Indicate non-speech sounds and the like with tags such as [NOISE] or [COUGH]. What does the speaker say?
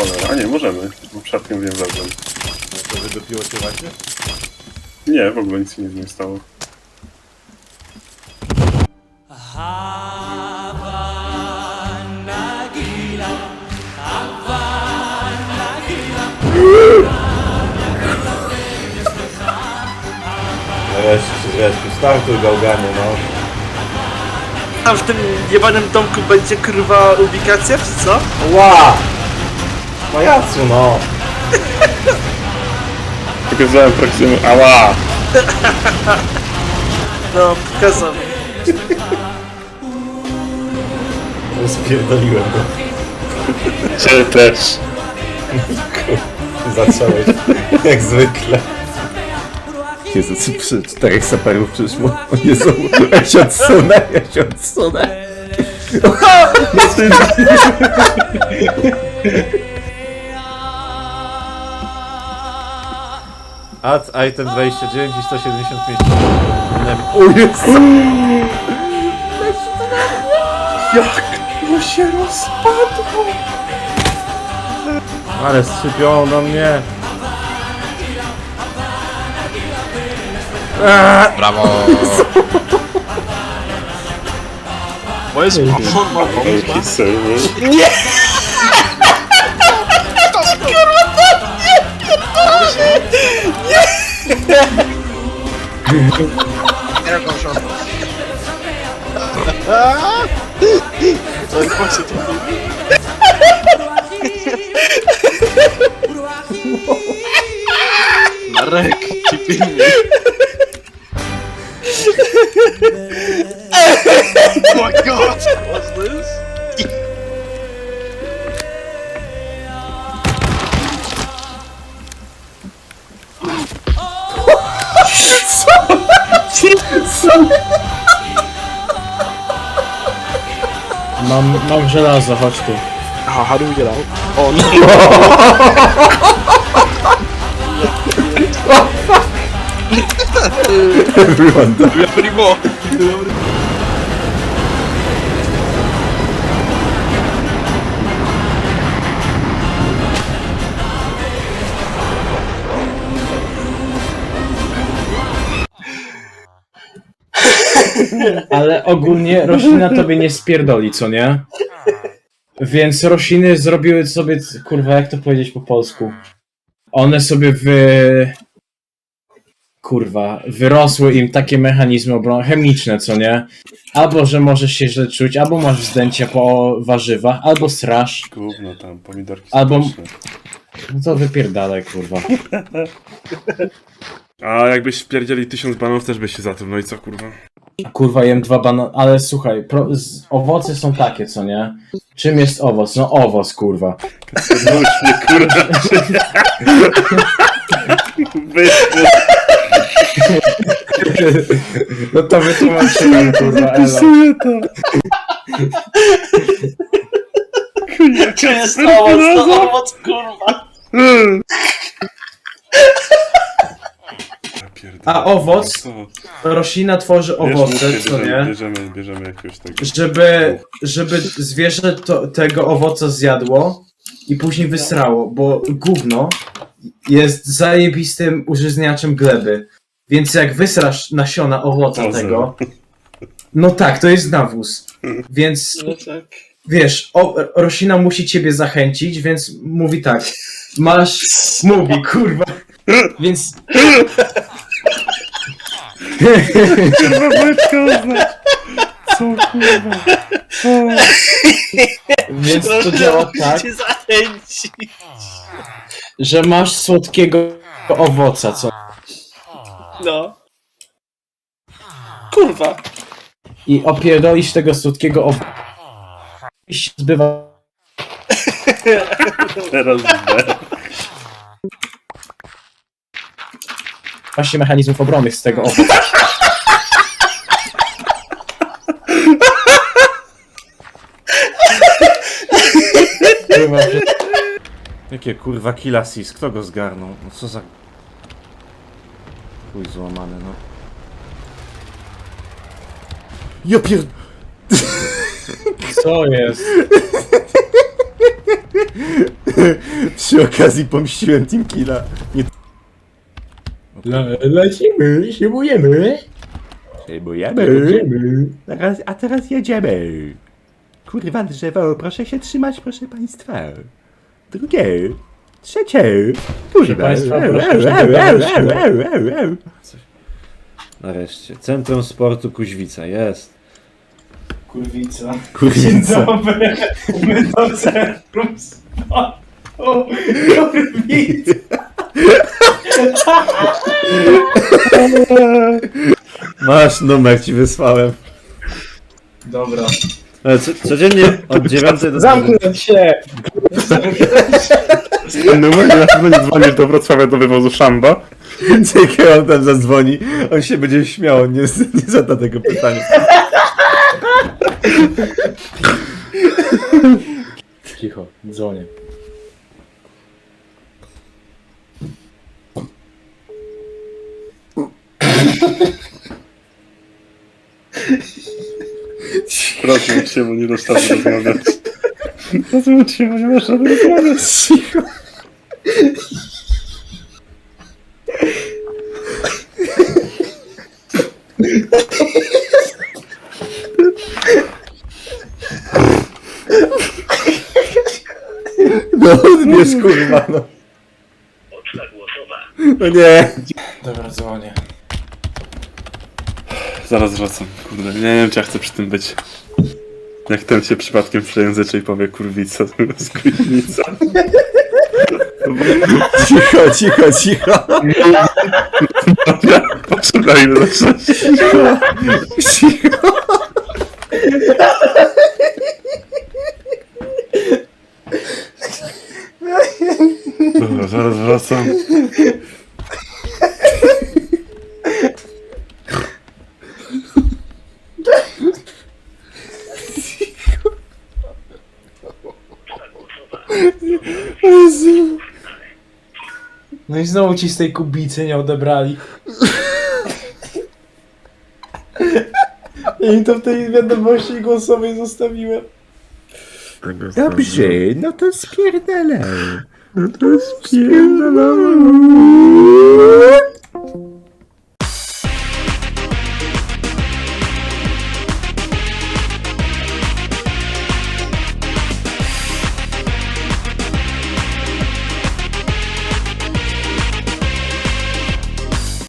cholera. A nie, możemy. Bo przypadkiem wiem. No to wydupiło cię właśnie? Nie, w ogóle nic się nie stało. No weź się zrespił, startuj gałgany, no. Tam w tym jebanym domku będzie kurwa ubikacja, czy co? Ła! Pajacu, no. Pokazałem Proximu. Ała! No, pokazał. Spierdoliłem go. Cię też. Zacząłeś. Jak zwykle. Jezu, co przy czterech saperów przyszło. O Jezu, ja się odsunę, ja się odsunę. Add item 29 i 175. O Jezu! No się rozpadło! Ale skrzypią do mnie. Brawo! Bo jest Jaki serwer. Era com show. Ah! Só que pode ser tipo. Oh my god! Sam. Mám, mám želázo, za ty. Aha, hadu udělal. On. Everyone. Everyone. [LAUGHS] Ale ogólnie roślina tobie nie spierdoli, co nie? Więc rośliny zrobiły sobie, kurwa, jak to powiedzieć po polsku? One sobie wy... Kurwa, wyrosły im takie mechanizmy obronne, chemiczne, co nie? Albo, że możesz się źle czuć, albo masz zdęcie po warzywach, albo strasz. Gówno tam, pomidorki Albo- pyszne. No to wypierdalaj, kurwa. [LAUGHS] A jakbyś wpierdzieli tysiąc banów, też byś się zatruł. No i co, kurwa? Kurwa, jem dwa banany, ale słuchaj, pro, z, owoce są takie, co nie? Czym jest owoc? No owoc, kurwa. Wróć mnie, kurwa. Wyszło. [LAUGHS] No to wytłumaczyłem, kurwa, elo. Psuję to. To jest owoc, to owoc, kurwa. Ja A owoc? Co? Roślina tworzy owoce, co bierzemy, nie? Bierzemy, bierzemy jakiegoś tego. Żeby, żeby zwierzę to, tego owoca zjadło i później wysrało, bo gówno jest zajebistym użyzniaczem gleby. Więc jak wysrasz nasiona owoca tego, no tak, to jest nawóz. Więc No tak. wiesz, o, roślina musi ciebie zachęcić, więc mówi tak. Masz. Mówi, kurwa. Więc. Kurwa, Wojtka, oznacz. Co, kurwa? Więc to działa tak, Cię zachęci. że masz słodkiego owoca, co. No. Kurwa. I opierdolisz tego słodkiego owoca. I się zbywa. Teraz B. Właśnie mechanizmów obronnych z tego owoca. Kurwa, że- Jakie kurwa kilasis, kto go zgarnął? No co za... Chuj złamany, no. Ja pier... Co jest? Przy okazji pomściłem Team Killa. Nie Le lecimy, siłujemy. Jedziemy. Teraz, a teraz jedziemy. Kurwa drzewo, proszę się trzymać, proszę państwa. Drugie. Trzecie. Kurwa. państwa, proszę się dogadać. Nareszcie. Centrum Sportu Kuźwica, jest. Kurwica. Kurwica. [LAUGHS] Dobre, my do centrum O, kurwica. [LAUGHS] Masz numer, ci wysłałem. Dobra. Ale co, codziennie od 9 do Zamknąć się! Numer na pewno nie dzwonisz do Wrocławia do wywozu szamba. Czekaj, on tam zadzwoni. On się będzie śmiał, on nie, nie zada tego pytania. Cicho, dzwonię. Proszę cię, bo nie dostałem rozmawiać. Proszę cię, bo nie masz rozmawiać. Cicho. No, odbierz kurwa, no. No nie. Dobra, dzwonię. Zaraz wracam, kurde. Nie wiem, czy ja chcę przy tym być. Jak ten się przypadkiem przejęzyczy i powie kurwica zamiast kurwica. Cicho, cicho, cicho. Poczekaj, ile zacząć. Cicho. Dobra, zaraz wracam. No i znowu ci z tej kubicy nie odebrali. I to w tej wiadomości głosowej zostawiłem. Dobrze, no to spierdalaj. No to jest pierdolone.